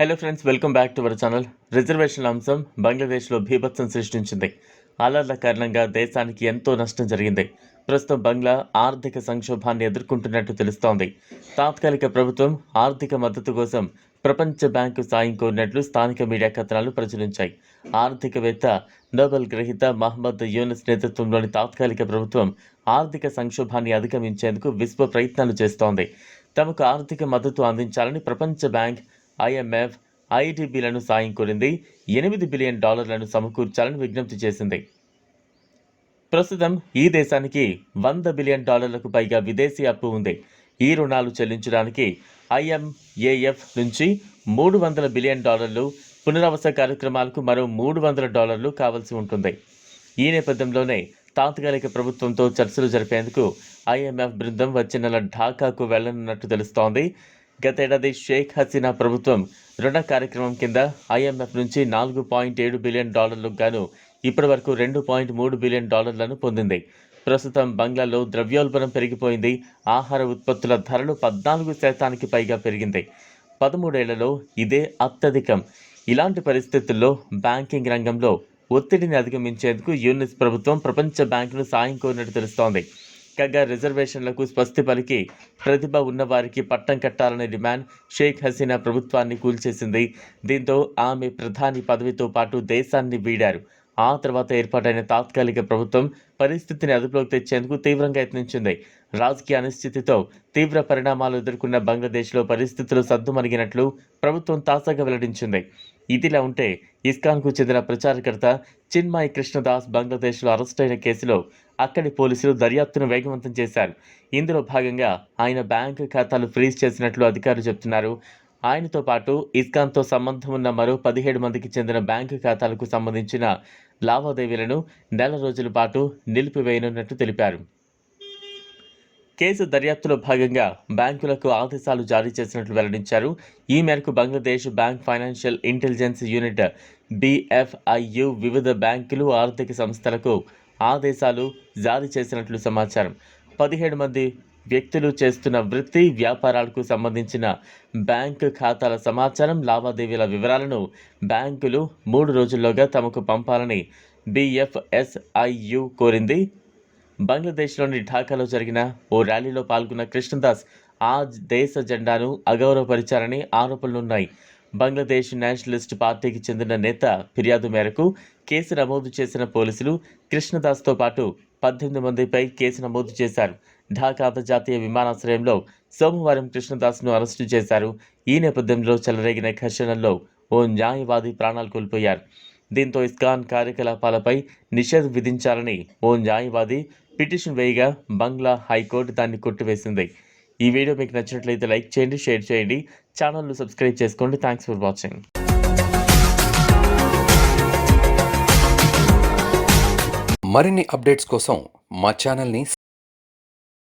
Hello friends welcome back to our channel రిజర్వేషన్ల అంశం బంగ్లాదేశ్లో భీభత్సం సృష్టించింది అలర్ల కారణంగా దేశానికి ఎంతో నష్టం జరిగింది ప్రస్తుతం బంగ్లా ఆర్థిక సంక్షోభాన్ని ఎదుర్కొంటున్నట్టు తెలుస్తోంది తాత్కాలిక ప్రభుత్వం ఆర్థిక మద్దతు కోసం ప్రపంచ బ్యాంకు సాయం కోరినట్లు స్థానిక మీడియా కథనాలు ప్రచురించాయి ఆర్థికవేత్త నోబెల్ గ్రహీత మహమ్మద్ యూనిస్ నేతృత్వంలోని తాత్కాలిక ప్రభుత్వం ఆర్థిక సంక్షోభాన్ని అధిగమించేందుకు విశ్వ ప్రయత్నాలు చేస్తోంది తమకు ఆర్థిక మద్దతు అందించాలని ప్రపంచ బ్యాంక్ ఐఎంఎఫ్ ఐటీబీలను సాయం కోరింది ఎనిమిది బిలియన్ డాలర్లను సమకూర్చాలని విజ్ఞప్తి చేసింది. ప్రస్తుతం ఈ దేశానికి వంద బిలియన్ డాలర్లకు పైగా విదేశీ అప్పు ఉంది. ఈ రుణాలు చెల్లించడానికి ఐఎంఏఎఫ్ నుంచి మూడు వందల బిలియన్ డాలర్లు పునరావాస కార్యక్రమాలకు మరో మూడు వందల డాలర్లు కావాల్సి ఉంటుంది. ఈ నేపథ్యంలోనే తాత్కాలిక ప్రభుత్వంతో చర్చలు జరిపేందుకు ఐఎంఎఫ్ బృందం వచ్చే నెల ఢాకాకు వెళ్ళనున్నట్టు తెలుస్తోంది. గతేడాది షేక్ హసీనా ప్రభుత్వం రుణ కార్యక్రమం కింద ఐఎంఎఫ్ నుంచి నాలుగు పాయింట్ ఏడు బిలియన్ డాలర్లకు గాను ఇప్పటి వరకు రెండు పాయింట్ మూడు బిలియన్ డాలర్లను పొందింది. ప్రస్తుతం బంగ్లాలో ద్రవ్యోల్బణం పెరిగిపోయింది. ఆహార ఉత్పత్తుల ధరలు పద్నాలుగు శాతానికి పైగా పెరిగింది. పదమూడేళ్ళలో ఇదే అత్యధికం. ఇలాంటి పరిస్థితుల్లో బ్యాంకింగ్ రంగంలో ఒత్తిడిని అధిగమించేందుకు యూనిస్ ప్రభుత్వం ప్రపంచ బ్యాంకును సాయం కోరినట్టు తెలుస్తోంది. కాగా రిజర్వేషన్లకు స్వస్తి పలికి ప్రతిభ ఉన్నవారికి పట్టం కట్టాలనే డిమాండ్ షేక్ హసీనా ప్రభుత్వాన్ని కూల్చేసింది. దీంతో ఆమె ప్రధాని పదవితో పాటు దేశాన్ని వీడారు. ఆ తర్వాత ఏర్పాటైన తాత్కాలిక ప్రభుత్వం పరిస్థితిని అదుపులోకి తెచ్చేందుకు తీవ్రంగా యత్నించింది. రాజకీయ అనిశ్చితితో తీవ్ర పరిణామాలు ఎదుర్కొన్న బంగ్లాదేశ్లో పరిస్థితులు సద్దుమణిగినట్లు ప్రభుత్వం తాజాగా వెల్లడించింది. ఇదిలా ఉంటే ఇస్కాన్కు చెందిన ప్రచారకర్త చిన్మాయ్ కృష్ణదాస్ బంగ్లాదేశ్లో అరెస్టైన కేసులో అక్కడి పోలీసులు దర్యాప్తును వేగవంతం చేశారు. ఇందులో భాగంగా ఆయన బ్యాంకు ఖాతాలు ఫ్రీజ్ చేసినట్లు అధికారులు చెబుతున్నారు ఆయనతో పాటు ఇస్కాన్తో సంబంధం ఉన్న మరో పదిహేడు మందికి చెందిన బ్యాంకు ఖాతాలకు సంబంధించిన లావాదేవీలను నెల రోజుల పాటు నిలిపివేయనున్నట్టు తెలిపారు. కేసు దర్యాప్తులో భాగంగా బ్యాంకులకు ఆదేశాలు జారీ చేసినట్లు వెల్లడించారు. ఈ మేరకు Bangladesh bank financial intelligence unit BFIU వివిధ బ్యాంకులు ఆర్థిక సంస్థలకు ఆదేశాలు జారీ చేసినట్లు సమాచారం. పదిహేడు మంది వ్యక్తులు చేస్తున్న వృత్తి వ్యాపారాలకు సంబంధించిన బ్యాంకు ఖాతాల సమాచారం లావాదేవీల వివరాలను బ్యాంకులు మూడు రోజుల్లోగా తమకు పంపాలని బిఎఫ్ఎస్ఐయు కోరింది. బంగ్లాదేశ్లోని ఢాకాలో జరిగిన ఓ ర్యాలీలో పాల్గొన్న కృష్ణదాస్ ఆ దేశ జెండాను అగౌరవపరిచారని ఆరోపణలున్నాయి. బంగ్లాదేశ్ నేషనలిస్ట్ పార్టీకి చెందిన నేత ఫిర్యాదు మేరకు కేసు నమోదు చేసిన పోలీసులు కృష్ణదాస్తో పాటు పద్దెనిమిది మందిపై కేసు నమోదు చేశారు. ఢాకా అంతర్జాతీయ విమానాశ్రయంలో సోమవారం కృష్ణదాస్ను అరెస్టు చేశారు. ఈ నేపథ్యంలో చెలరేగిన ఘర్షణల్లో ఓ న్యాయవాది ప్రాణాలు కోల్పోయారు. దీంతో ఇస్కాన్ కార్యకలాపాలపై నిషేధం విధించాలని ఓ న్యాయవాది పిటిషన్ వేయగా బంగ్లా హైకోర్టు దాన్ని కొట్టివేసింది. ఈ వీడియో మీకు నచ్చినట్లయితే లైక్ చేయండి షేర్ చేయండి. ఛానల్ను సబ్స్క్రైబ్ చేసుకోండి. Thanks for watching. మరిన్ని అప్డేట్స్ కోసం మా ఛానల్ని